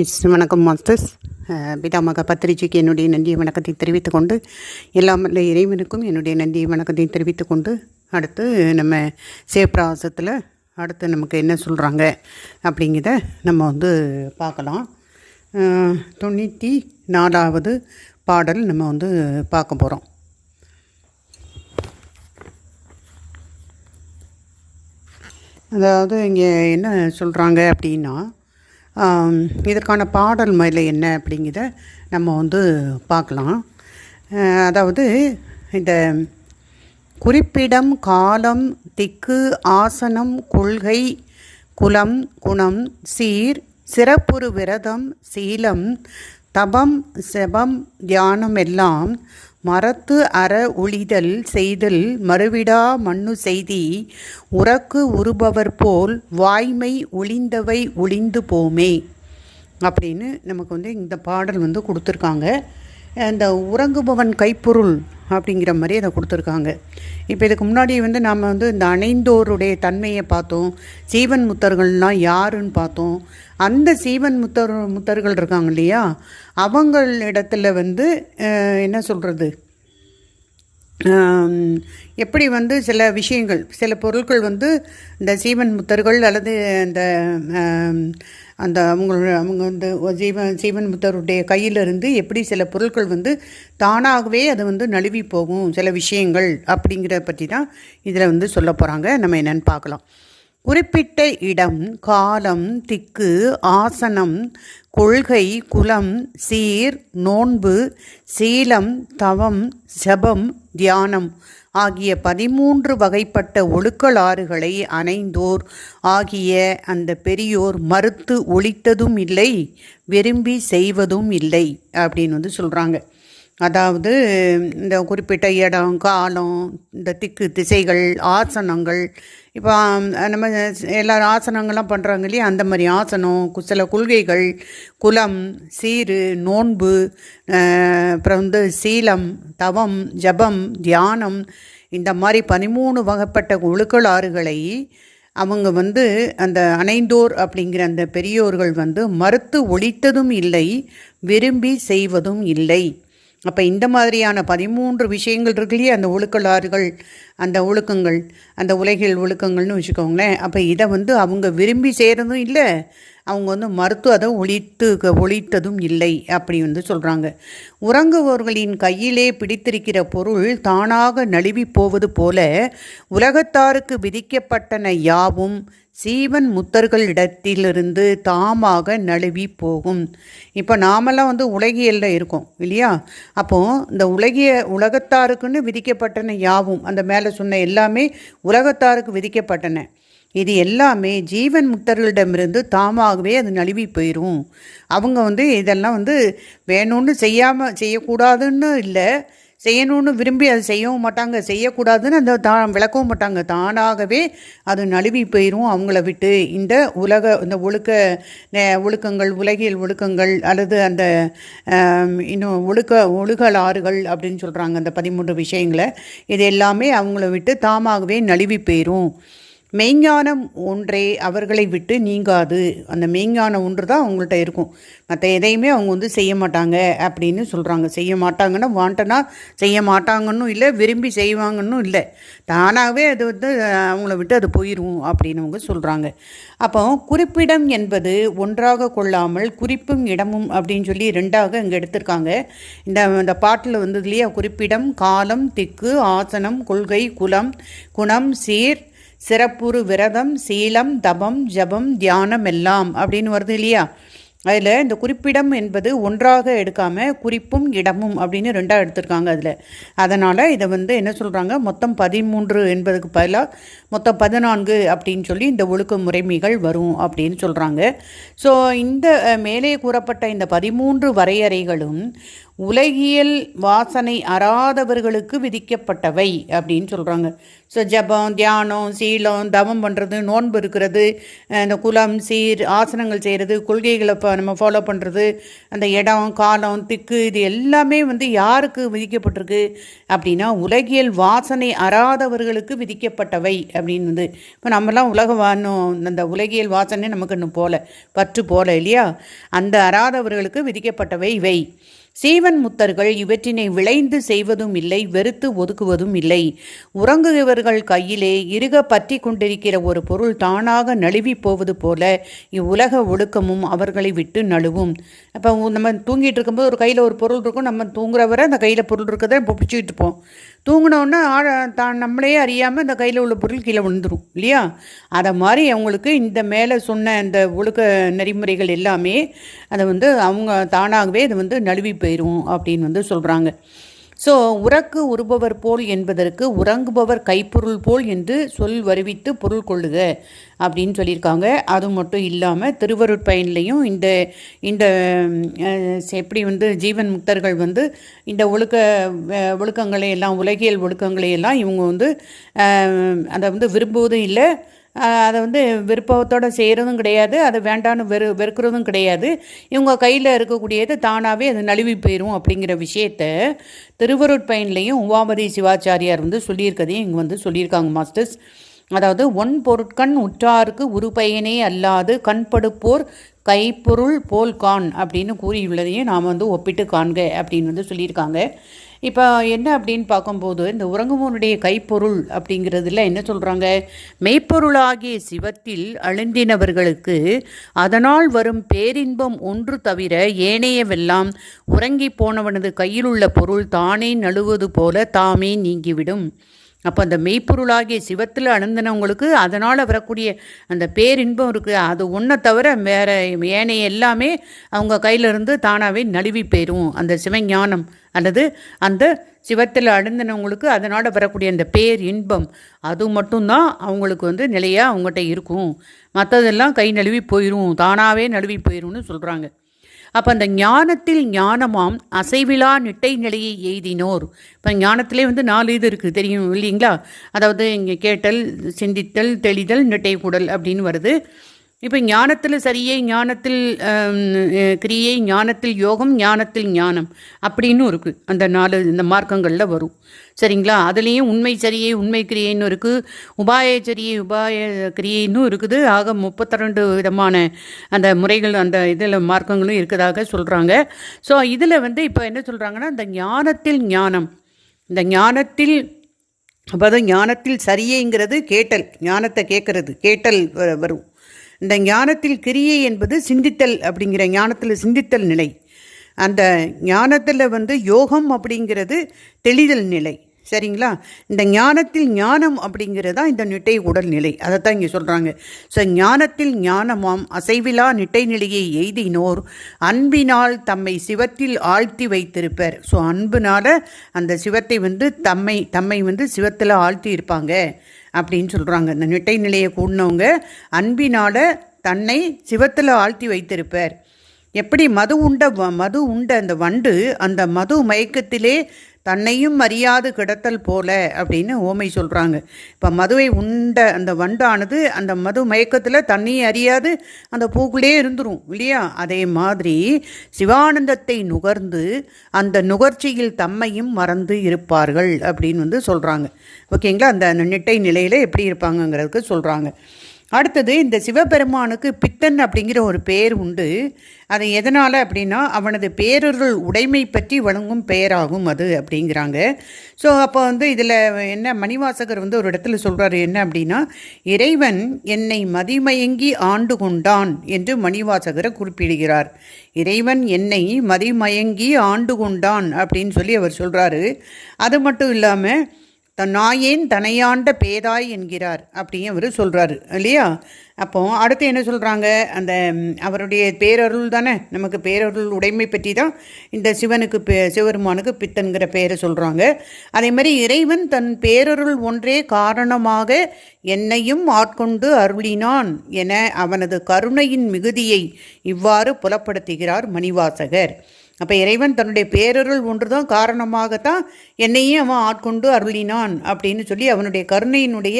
S வணக்கம் masters. பிதாமக பத்திரிகைக்கு என்னுடைய நன்றிய வணக்கத்தை தெரிவித்துக்கொண்டு கொண்டு எல்லாம் இறைவனுக்கும் என்னுடைய நன்றிய வணக்கத்தை தெரிவித்துக்கொண்டு அடுத்து நம்ம சேப்ராசத்தில் அடுத்து நமக்கு என்ன சொல்கிறாங்க அப்படிங்கிறத நம்ம வந்து பார்க்கலாம். தொண்ணூற்றி நாலாவது பாடல் நம்ம வந்து பார்க்க போகிறோம் அதாவது இங்கே என்ன சொல்கிறாங்க அப்படின்னா இதற்கான பாடல் மேலே என்ன அப்படிங்கிறத நம்ம வந்து பார்க்கலாம். அதாவது இந்த குறிப்பிடம் காலம் திக்கு ஆசனம் கொள்கை குலம் குணம் சீர் சிறப்புறு விரதம் சீலம் தபம் செபம் தியானம் எல்லாம் மரத்து அற ஒழிதல் செய்தல் மறுவிடா மண்ணு செய்தி உறக்கு உருபவர் போல் வாய்மை ஒளிந்தவை ஒளிந்து போமே. அப்படின்னு நமக்கு வந்து இந்த பாடல் வந்து கொடுத்துருக்காங்க. அந்த uh, உறங்குபவன் கைப்பொருள் அப்படிங்கிற மாதிரி அதை கொடுத்துருக்காங்க. இப்போ இதுக்கு முன்னாடி வந்து நாம் வந்து இந்த அணைந்தோருடைய தன்மையை பார்த்தோம். சீவன் முத்தர்கள்லாம் யாருன்னு பார்த்தோம். அந்த சீவன் முத்தர் முத்தர்கள் இருக்காங்க இல்லையா? அவங்கள் இடத்துல வந்து என்ன சொல்கிறது எப்படி வந்து சில விஷயங்கள் சில பொருட்கள் வந்து இந்த சீவன் முத்தர்கள் அல்லது இந்த அந்த அவங்களோட அவங்க வந்து சீமன் ஜீவன் சீவன் முத்தருடைய கையிலிருந்து எப்படி சில பொருட்கள் வந்து தானாகவே அது வந்து நழுவி போகும் சில விஷயங்கள் அப்படிங்கிறத பற்றி தான் இதில் வந்து சொல்ல போகிறாங்க நம்ம என்னென்னு பார்க்கலாம். குறிப்பிட்ட இடம் காலம் திக்கு ஆசனம் கொள்கை குலம் சீர் நோன்பு சீலம் தவம் ஜபம் தியானம் ஆகிய பதிமூன்று வகைப்பட்ட ஒழுக்கலாறுகளை அணைந்தோர் ஆகிய அந்த பெரியோர் மறுத்து ஒழித்ததும் இல்லை விரும்பி செய்வதும் இல்லை அப்படின்னு வந்து சொல்கிறாங்க அதாவது இந்த குறிப்பிட்ட இடம் காலம் இந்த திக்கு திசைகள் ஆசனங்கள் இப்போ நம்ம எல்லாரும் ஆசனங்கள்லாம் பண்ணுறாங்க இல்லையா? அந்த மாதிரி ஆசனம் கு- சில கொள்கைகள் குலம் சீரு நோன்பு அப்புறம் வந்து சீலம் தவம் ஜபம் தியானம் இந்த மாதிரி பதிமூணு வகைப்பட்ட ஒழுக்கலாறுகளை அவங்க வந்து அந்த அணைந்தோர் அப்படிங்கிற அந்த பெரியோர்கள் வந்து மறுத்து ஒழித்ததும் இல்லை விரும்பி செய்வதும் இல்லை. அப்போ இந்த மாதிரியான பதிமூன்று விஷயங்கள் இருக்குல்லையே அந்த ஒழுக்கலாறுகள் அந்த ஒழுக்கங்கள் அந்த உலகில் ஒழுக்கங்கள்னு வச்சுக்கோங்களேன். அப்போ இதை வந்து அவங்க விரும்பி செய்கிறதும் இல்லை அவங்க வந்து மறுத்து அதை ஒழித்து ஒழித்ததும் இல்லை அப்படி வந்து சொல்கிறாங்க உறங்குபவர்களின் கையிலே பிடித்திருக்கிற பொருள் தானாக நழுவி போவது போல உலகத்தாருக்கு விதிக்கப்பட்டன யாவும் சீவன் முத்தர்களிடத்திலிருந்து தாமாக நழுவி போகும். இப்போ நாமெல்லாம் வந்து உலகியலில் இருக்கோம் இல்லையா? அப்போது இந்த உலகிய உலகத்தாருக்குன்னு விதிக்கப்பட்டன யாவும் அந்த மேலே சொன்ன எல்லாமே உலகத்தாருக்கு விதிக்கப்பட்டன. இது எல்லாமே ஜீவன் முக்தர்களிடமிருந்து தாமாகவே அது நழுவி போயிடும் அவங்க வந்து இதெல்லாம் வந்து வேணும்னு செய்யாமல் செய்யக்கூடாதுன்னு இல்லை செய்யணும்னு விரும்பி அதை செய்யவும் மாட்டாங்க. செய்யக்கூடாதுன்னு அந்த தா விளக்கவும் மாட்டாங்க. தானாகவே அது நழுவி போயிடும் அவங்கள விட்டு இந்த உலக இந்த ஒழுக்க ஒழுக்கங்கள் உலகியல் ஒழுக்கங்கள் அல்லது அந்த இன்னும் ஒழுக்க ஒழுகலாறுகள் அப்படின்னு சொல்கிறாங்க அந்த பதிமூன்று விஷயங்களை. இது எல்லாமே அவங்கள விட்டு தாமாகவே நழுவி போயிடும் மெய்ஞானம் ஒன்றே அவர்களை விட்டு நீங்காது. அந்த மெய்ஞானம் ஒன்று தான் அவங்கள்ட்ட இருக்கும். மற்ற எதையுமே அவங்க வந்து செய்ய மாட்டாங்க அப்படின்னு சொல்கிறாங்க செய்ய மாட்டாங்கன்னா வாண்டனா செய்ய மாட்டாங்கன்னும் இல்லை விரும்பி செய்வாங்கன்னும் இல்லை. தானாகவே அது வந்து அவங்கள விட்டு அது போயிடும் அப்படின்னு அவங்க சொல்கிறாங்க அப்போ குறிப்பிடம் என்பது ஒன்றாக கொள்ளாமல் குறிப்பும் இடமும் அப்படின்னு சொல்லி ரெண்டாக இங்கே எடுத்திருக்காங்க. இந்த இந்த பாட்டில் வந்து இல்லையா? குறிப்பிடம் காலம் திக்கு ஆசனம் கொள்கை குலம் குணம் சீர் சிறப்புறு விரதம் சீலம் தபம் ஜபம் தியானம் எல்லாம் அப்படின்னு வருது இல்லையா? அதில் இந்த குறிப்பிடம் என்பது ஒன்றாக எடுக்காமல் குறிப்பும் இடமும் அப்படின்னு ரெண்டாக எடுத்திருக்காங்க அதில். அதனால் இதை வந்து என்ன சொல்கிறாங்க மொத்தம் பதிமூன்று என்பதுக்கு பதிலாக மொத்தம் பதினான்கு அப்படின்னு சொல்லி இந்த ஒழுக்க முறைமைகள் வரும் அப்படின்னு சொல்கிறாங்க ஸோ இந்த மேலே கூறப்பட்ட இந்த பதிமூன்று வரையறைகளும் உலகியல் வாசனை அறாதவர்களுக்கு விதிக்கப்பட்டவை அப்படின்னு சொல்கிறாங்க ஸோ ஜபம் தியானம் சீலம் தவம் பண்ணுறது நோன்பு இருக்கிறது இந்த குலம் சீர் ஆசனங்கள் செய்கிறது கொள்கைகளை இப்போ நம்ம ஃபாலோ பண்ணுறது அந்த இடம் காலம் திக்கு இது எல்லாமே வந்து யாருக்கு விதிக்கப்பட்டிருக்கு அப்படின்னா உலகியல் வாசனை அறாதவர்களுக்கு விதிக்கப்பட்டவை அப்படின்னு வந்து இப்போ நம்மலாம் உலக வானும் அந்த உலகியல் வாசனை நமக்கு இன்னும் போல பற்று போல இல்லையா? அந்த அறாதவர்களுக்கு விதிக்கப்பட்டவை இவை. சீவன் முத்தர்கள் இவற்றினை விளைந்து செய்வதும் இல்லை வெறுத்து ஒதுக்குவதும் இல்லை. உறங்குகிறவர்கள் கையிலே இருக பற்றி கொண்டிருக்கிற ஒரு பொருள் தானாக நழுவி போவது போல இவ்வுலக ஒழுக்கமும் அவர்களை விட்டு நழுவும். அப்போ நம்ம தூங்கிட்டு இருக்கும்போது ஒரு கையில் ஒரு பொருள் இருக்கும் நம்ம தூங்குறவரை அந்த கையில் பொருள் இருக்கிறத பிடிச்சிக்கிட்டு இருப்போம். தூங்கினோன்னா ஆழ தான் நம்மளே அறியாமல் இந்த கையில் உள்ள பொருள் கீழே விழுந்துரும் இல்லையா? அதை மாதிரி அவங்களுக்கு இந்த மேலே சொன்ன இந்த ஒழுக்க நெறிமுறைகள் எல்லாமே அதை வந்து அவங்க தானாகவே அதை வந்து நழுவி போயிடும் அப்படின்னு வந்து சொல்கிறாங்க ஸோ உறக்கு உருபவர் போல் என்பதற்கு உறங்குபவர் கைப்பொருள் போல் என்று சொல் வருவித்து பொருள் கொள்ளுக அப்படின்னு சொல்லியிருக்காங்க. அது மட்டும் இல்லாமல் திருவருட்பயன்லையும் இந்த இந்த எப்படி வந்து ஜீவன் முக்தர்கள் வந்து இந்த ஒழுக்க ஒழுக்கங்களை எல்லாம் உலகியல் ஒழுக்கங்களை எல்லாம் இவங்க வந்து அதை வந்து விரும்புவதும் இல்லை. அதை வந்து விருப்பத்தோடு செய்கிறதும் கிடையாது. அதை வேண்டான்னு வெறு வெறுக்கிறதும் கிடையாது. இவங்க கையில் இருக்கக்கூடியது தானாகவே அது நழுவி போயிடும் அப்படிங்கிற விஷயத்த திருவருட்பயன்லையும் உமாபதி சிவாச்சாரியார் வந்து சொல்லியிருக்கதையும் இங்கே வந்து சொல்லியிருக்காங்க மாஸ்டர்ஸ். அதாவது ஒன் பொருட்கண் உற்றாருக்கு உருப்பயனே அல்லாது கண்படுப்போர் கைப்பொருள் போல் கான் அப்படின்னு கூறியுள்ளதையும் நாம் வந்து ஒப்பிட்டு காண்க அப்படின்னு வந்து சொல்லியிருக்காங்க. இப்போ என்ன அப்படின்னு பார்க்கும்போது இந்த உறங்குவோனுடைய கைப்பொருள் அப்படிங்கிறதுல என்ன சொல்கிறாங்க மெய்ப்பொருளாகிய சிவத்தில் அழுந்தினவர்களுக்கு அதனால் வரும் பேரின்பம் ஒன்று தவிர ஏனையவெல்லாம் உறங்கி போனவனது கையில் உள்ள பொருள் தானே நழுவது போல தாமே நீங்கிவிடும். அப்போ அந்த மெய்ப்பொருளாகிய சிவத்தில் அணுந்தினவங்களுக்கு அதனால் வரக்கூடிய அந்த பேரின்பம் இருக்குது அது ஒன்றை தவிர வேறு ஏனைய எல்லாமே அவங்க கையிலிருந்து தானாகவே நழுவி போயிடும் அந்த சிவஞானம் அல்லது அந்த சிவத்தில் அழுந்தினவங்களுக்கு அதனால் வரக்கூடிய அந்த பேர் இன்பம் அது மட்டும்தான் அவங்களுக்கு வந்து நிலையாக அவங்ககிட்ட இருக்கும். மற்றதெல்லாம் கை நழுவி போயிடும் தானாகவே நழுவி போயிடும்னு சொல்கிறாங்க அப்போ அந்த ஞானத்தில் ஞானமாம் அசைவிழா நிட்டை நிலையை எய்தினோர். இப்போ ஞானத்திலே வந்து நாலு இது இருக்குது தெரியும் இல்லைங்களா? அதாவது இங்கே கேட்டல் சிந்தித்தல் தெளிதல் நிட்டை கூடல் அப்படின்னு வருது. இப்போ ஞானத்தில் சரியே ஞானத்தில் கிரியை ஞானத்தில் யோகம் ஞானத்தில் ஞானம் அப்படின்னு இருக்குது அந்த நாலு இந்த மார்க்கங்களில் வரும். சரிங்களா? அதுலேயும் உண்மை சரியை உண்மை கிரியைன்னு இருக்குது உபாய சரியை உபாய கிரியைன்னு இருக்குது. ஆக முப்பத்தி ரெண்டு விதமான அந்த முறைகள் அந்த இதில் மார்க்கங்களும் இருக்கிறதாக சொல்கிறாங்க ஸோ இதில் வந்து இப்போ என்ன சொல்கிறாங்கன்னா இந்த ஞானத்தில் ஞானம். இந்த ஞானத்தில் அப்போ ஞானத்தில் சரியைங்கிறது கேட்டல் ஞானத்தை கேட்கறது கேட்டல் வரும். இந்த ஞானத்தில் கிரியை என்பது சிந்தித்தல் அப்படிங்கிற ஞானத்தில் சிந்தித்தல் நிலை. அந்த ஞானத்தில் வந்து யோகம் அப்படிங்கிறது தெளிதல் நிலை. சரிங்களா? இந்த ஞானத்தில் ஞானம் அப்படிங்கிறது தான் இந்த நிட்டை உடல் நிலை அதை தான் இங்கே சொல்கிறாங்க ஸோ ஞானத்தில் ஞானமாம் அசைவிலா நிட்டை நிலையை எய்தினோர் அன்பினால் தம்மை சிவத்தில் ஆழ்த்தி வைத்திருப்பர். ஸோ அன்புனால் அந்த சிவத்தை வந்து தம்மை தம்மை வந்து சிவத்தில் ஆழ்த்தி இருப்பாங்க அப்படின்னு சொல்கிறாங்க இந்த நிட்டை நிலையை கூடினவங்க அன்பினால் தன்னை சிவத்தில் ஆழ்த்தி வைத்திருப்பார். எப்படி மது உண்ட மது உண்ட அந்த வண்டு அந்த மது மயக்கத்திலே தன்னையும் அறியாது கிடத்தல் போல அப்படின்னு ஓமை சொல்கிறாங்க இப்போ மதுவை உண்ட அந்த வண்டானது அந்த மது மயக்கத்தில் தன்னையும் அறியாது அந்த பூக்குள்ளே இருந்துரும் இல்லையா? அதே மாதிரி சிவானந்தத்தை நுகர்ந்து அந்த நுகர்ச்சியில் தம்மையும் மறந்து இருப்பார்கள் அப்படின்னு வந்து சொல்கிறாங்க ஓகேங்களா? அந்த நிட்டை நிலையில் எப்படி இருப்பாங்கங்கிறதுக்கு சொல்கிறாங்க அடுத்தது இந்த சிவபெருமானுக்கு பித்தன் அப்படிங்கிற ஒரு பெயர் உண்டு. அது எதனால் அப்படின்னா அவனது பேரர்கள் உடைமை பற்றி வழங்கும் பெயராகும் அது அப்படிங்கிறாங்க. ஸோ அப்போ வந்து இதில் என்ன மணிவாசகர் வந்து ஒரு இடத்துல சொல்கிறாரு என்ன அப்படின்னா இறைவன் என்னை மதிமயங்கி ஆண்டு கொண்டான் என்று மணிவாசகரை குறிப்பிடுகிறார். இறைவன் என்னை மதிமயங்கி ஆண்டு கொண்டான் அப்படின்னு சொல்லி அவர் சொல்கிறாரு அது மட்டும் இல்லாமல் தன் நாயேன் தனையாண்ட பேதாய் என்கிறார் அப்படின்னு அவர் சொல்கிறாரு இல்லையா? அப்போ அடுத்து என்ன சொல்கிறாங்க அந்த அவருடைய பேரருள் தானே? நமக்கு பேரருள் உடைமை பற்றி தான் இந்த சிவனுக்கு பே சிவருமானுக்கு பித்தன்கிற பெயரை சொல்கிறாங்க அதே மாதிரி இறைவன் தன் பேரருள் ஒன்றே காரணமாக என்னையும் ஆட்கொண்டு அருளினான் என அவனது கருணையின் மிகுதியை இவ்வாறு புலப்படுத்துகிறார் மணிவாசகர். அப்போ இறைவன் தன்னுடைய பேரருள் ஒன்று தான் காரணமாகத்தான் என்னையும் அவன் ஆட்கொண்டு அருளினான் அப்படின்னு சொல்லி அவனுடைய கருணையினுடைய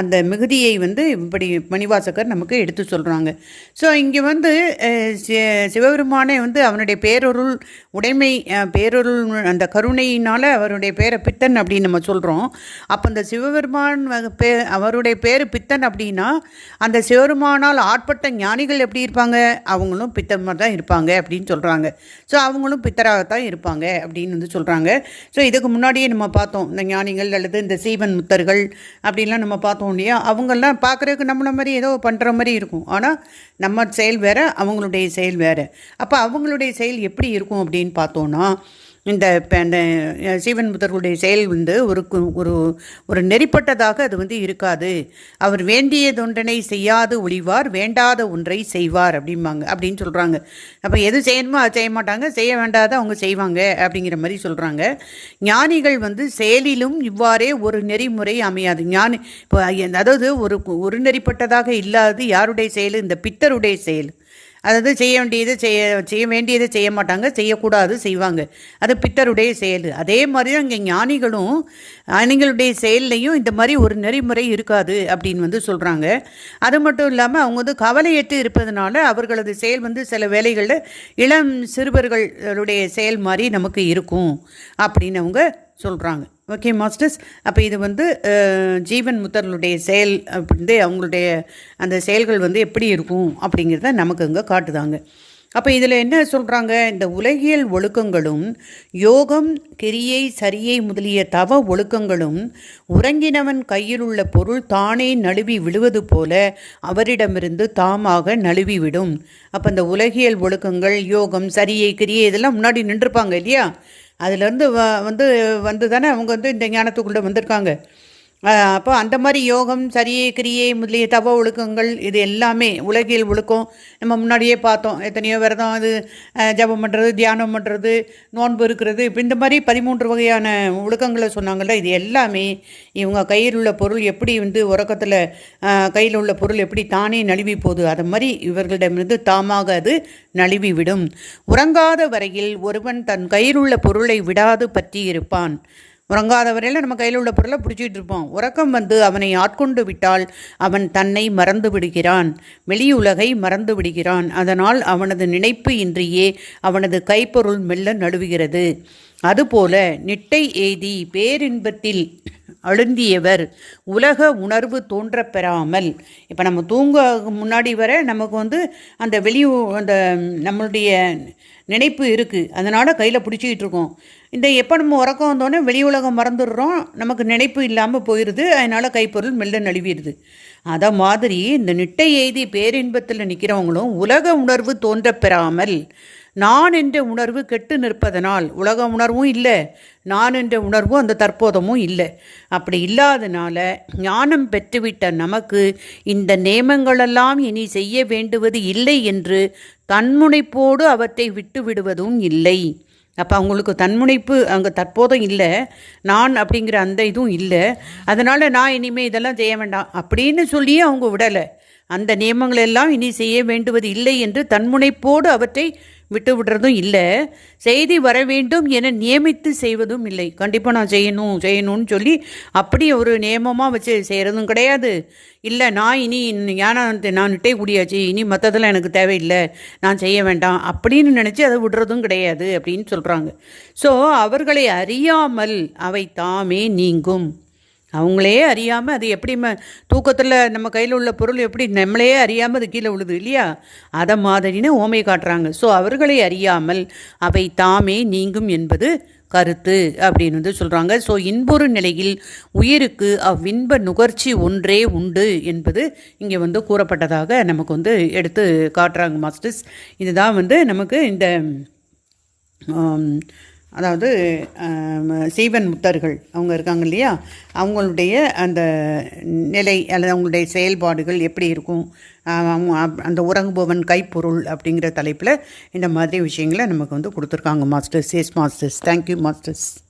அந்த மிகுதியை வந்து இப்படி மணிவாசகர் நமக்கு எடுத்து சொல்கிறாங்க ஸோ இங்கே வந்து சி- சிவபெருமானே வந்து அவனுடைய பேரருள் உடைமை பேரொருள் பேரருள் அந்த கருணையினால் அவருடைய பேரை பித்தன் அப்படின்னு நம்ம சொல்கிறோம் அப்போ அந்த சிவபெருமான் பே அவருடைய பேர் பித்தன் அப்படின்னா அந்த சிவபெருமானால் ஆட்பட்ட ஞானிகள் எப்படி இருப்பாங்க? அவங்களும் பித்தமாக தான் இருப்பாங்க அப்படின்னு சொல்கிறாங்க ஸோ அவங்களும் பித்தராகத்தான் இருப்பாங்க அப்படின்னு வந்து சொல்கிறாங்க ஸோ இதுக்கு முன்னாடியே நம்ம பார்த்தோம் இந்த ஞானிகள் அல்லது இந்த சீவன் முத்தர்கள் அப்படிலாம் நம்ம பார்த்தோம் இல்லையா? அவங்கெல்லாம் பார்க்குறதுக்கு நம்மள மாதிரி ஏதோ பண்ணுற மாதிரி இருக்கும். ஆனால் நம்ம செயல் வேறு அவங்களுடைய செயல் வேறு. அப்போ அவங்களுடைய செயல் எப்படி இருக்கும் அப்படின்னு பார்த்தோன்னா இந்த இப்போ அந்த சீவன் புத்தர்களுடைய செயல் வந்து ஒரு கு- ஒரு ஒரு நெறிப்பட்டதாக அது வந்து இருக்காது. அவர் வேண்டியதொன்றனை செய்யாது ஒழிவார் வேண்டாத ஒன்றை செய்வார் அப்படிம்பாங்க அப்படின்னு சொல்கிறாங்க அப்போ எது செய்யணுமோ அதை செய்ய மாட்டாங்க செய்ய வேண்டாத அவங்க செய்வாங்க அப்படிங்கிற மாதிரி சொல்கிறாங்க ஞானிகள் வந்து செயலிலும் இவ்வாறே ஒரு நெறிமுறை அமையாது. ஞானி இப்போ அதாவது ஒரு ஒரு நெறிப்பட்டதாக இல்லாதது யாருடைய செயல்? இந்த பித்தருடைய செயல். அதாவது செய்ய வேண்டியதை செய்ய செய்ய வேண்டியதை செய்ய மாட்டாங்க செய்யக்கூடாது செய்வாங்க. அது பித்தருடைய செயல். அதே மாதிரி தான் இங்கே ஞானிகளும் ஞானிகளுடைய செயல்லையும் இந்த மாதிரி ஒரு நெறிமுறை இருக்காது அப்படின்னு வந்து சொல்கிறாங்க அது மட்டும் இல்லாமல் அவங்க வந்து கவலையற்று இருப்பதனால அவர்களது செயல் வந்து சில வேலைகளில் இளம் சிறுவர்களுடைய செயல் மாதிரி நமக்கு இருக்கும் அப்படின்னு அவங்க சொல்கிறாங்க ஓகே மாஸ்டர்ஸ் அப்போ இது வந்து ஜீவன் முத்தர்களுடைய செயல் அப்படின்னு அவங்களுடைய அந்த செயல்கள் வந்து எப்படி இருக்கும் அப்படிங்கிறத நமக்கு இங்கே காட்டுதாங்க. அப்போ இதில் என்ன சொல்கிறாங்க இந்த உலகியல் ஒழுக்கங்களும் யோகம் கிரியை சரியை முதலிய தவ ஒழுக்கங்களும் உறங்கினவன் கையில் உள்ள பொருள் தானே நழுவி விழுவது போல அவரிடமிருந்து தாமாக நழுவி விடும் அப்போ இந்த உலகியல் ஒழுக்கங்கள் யோகம் சரியை கிரியை இதெல்லாம் முன்னாடி நின்றுருப்பாங்க இல்லையா? அதுலேருந்து வ வந்து வந்து தானே அவங்க வந்து இந்த ஞானத்துக்குள்ளே வந்திருக்காங்க. அப்போ அந்த மாதிரி யோகம் சரியை கிரியை முதலிய தவ ஒழுக்கங்கள் இது எல்லாமே உலகியல் ஒழுக்கம் நம்ம முன்னாடியே பார்த்தோம். எத்தனையோ விரதம் அது ஜபம் ஜெபம் பண்ணுறது தியானம் பண்ணுறது நோன்பு இருக்கிறது. இப்போ இந்த மாதிரி பதிமூன்று வகையான ஒழுக்கங்களை சொன்னாங்கல்ல இது எல்லாமே இவங்க கையில் உள்ள பொருள் எப்படி வந்து உறக்கத்தில் கையில் உள்ள பொருள் எப்படி தானே நழுவி போகுது அது மாதிரி இவர்களிடமிருந்து தாமாக அது நழுவி விடும் உறங்காத வரையில் ஒருவன் தன் கையில் உள்ள பொருளை விடாது பற்றி இருப்பான். உறங்காத வரையில் நம்ம கையில் உள்ள பொருளை பிடிச்சிட்டு இருப்போம். உறக்கம் வந்து அவனை ஆட்கொண்டு விட்டால் அவன் தன்னை மறந்து விடுகிறான். வெளியுலகை மறந்து விடுகிறான். அதனால் அவனது நினைப்பு இன்றியே அவனது கைப்பொருள் மெல்ல நழுவுகிறது. அதுபோல நிட்டை எய்தி பேரின்பத்தில் அழுந்தியவர். உலக உணர்வு தோன்ற பெறாமல் இப்போ நம்ம தூங்க முன்னாடி வர நமக்கு வந்து அந்த வெளி அந்த நம்மளுடைய நினைப்பு இருக்குது அதனால் கையில் பிடிச்சிக்கிட்டு இருக்கோம். இந்த எப்போ நம்ம உறக்கம் வந்தோடனே வெளி உலகம் மறந்துடுறோம். நமக்கு நினைப்பு இல்லாமல் போயிடுது அதனால் கைப்பொருள் மெல்ல நழுவிடுது. அதை மாதிரி இந்த நிட்டை எய்தி பேரின்பத்தில் நிற்கிறவங்களும் உலக உணர்வு தோன்ற பெறாமல் நான் என்ற உணர்வு கெட்டு நிற்பதனால் உலக உணர்வும் இல்லை நான் என்ற உணர்வும் அந்த தற்போதமும் இல்லை. அப்படி இல்லாதனால ஞானம் பெற்றுவிட்ட நமக்கு இந்த நேமங்களெல்லாம் இனி செய்ய வேண்டுவது இல்லை என்று தன்முனைப்போடு அவற்றை விட்டு விடுவதும் இல்லை. அப்போ அவங்களுக்கு தன்முனைப்பு அங்கே தற்போதும் இல்லை நான் அப்படிங்கிற அந்த இதுவும் இல்லை. அதனால் நான் இனிமேல் இதெல்லாம் செய்ய வேண்டாம் அப்படின்னு சொல்லியே அவங்க விடலை. அந்த நியமங்கள் எல்லாம் இனி செய்ய வேண்டுவது இல்லை என்று தன்முனைப்போடு அவற்றை விட்டு விடுறதும் இல்லை. செய்தி வர வேண்டும் என நியமித்து செய்வதும் இல்லை. கண்டிப்பாக நான் செய்யணும் செய்யணும்னு சொல்லி அப்படி ஒரு நியமமாக வச்சு செய்கிறதும் கிடையாது. இல்லை நான் இனி ஏன்னா நான் நிட்டே கூடியாச்சு. இனி மற்றதெல்லாம் எனக்கு தேவையில்லை. நான் செய்ய வேண்டாம். அப்படின்னு நினச்சி அதை விடுறதும் கிடையாது அப்படின்னு சொல்கிறாங்க ஸோ அவர்களை அறியாமல் அவை தாமே நீங்கும். அவங்களே அறியாமல் அது எப்படி ம தூக்கத்தில் நம்ம கையில் உள்ள பொருள் எப்படி நம்மளே அறியாமல் அது கீழே விழுது இல்லையா? அதை மாதிரின்னு ஓமை காட்டுறாங்க. ஸோ அவர்களை அறியாமல் அவை தாமே நீங்கும் என்பது கருத்து அப்படின்னு வந்து சொல்கிறாங்க ஸோ இன்பொரு நிலையில் உயிருக்கு அவ்வின்ப நுகர்ச்சி ஒன்றே உண்டு என்பது இங்கே வந்து கூறப்பட்டதாக நமக்கு வந்து எடுத்து காட்டுறாங்க மாஸ்டர்ஸ். இதுதான் வந்து நமக்கு இந்த அதாவது சீவன் முத்தர்கள் அவங்க இருக்காங்க இல்லையா? அவங்களுடைய அந்த நிலை அல்லது அவங்களுடைய செயல்பாடுகள் எப்படி இருக்கும்? அவங்க அப்- அந்த உறங்குபவன் கைப்பொருள் அப்படிங்கிற தலைப்பில் இந்த மாதிரி விஷயங்களை நமக்கு வந்து கொடுத்துருக்காங்க masters yes masters. Thank you masters.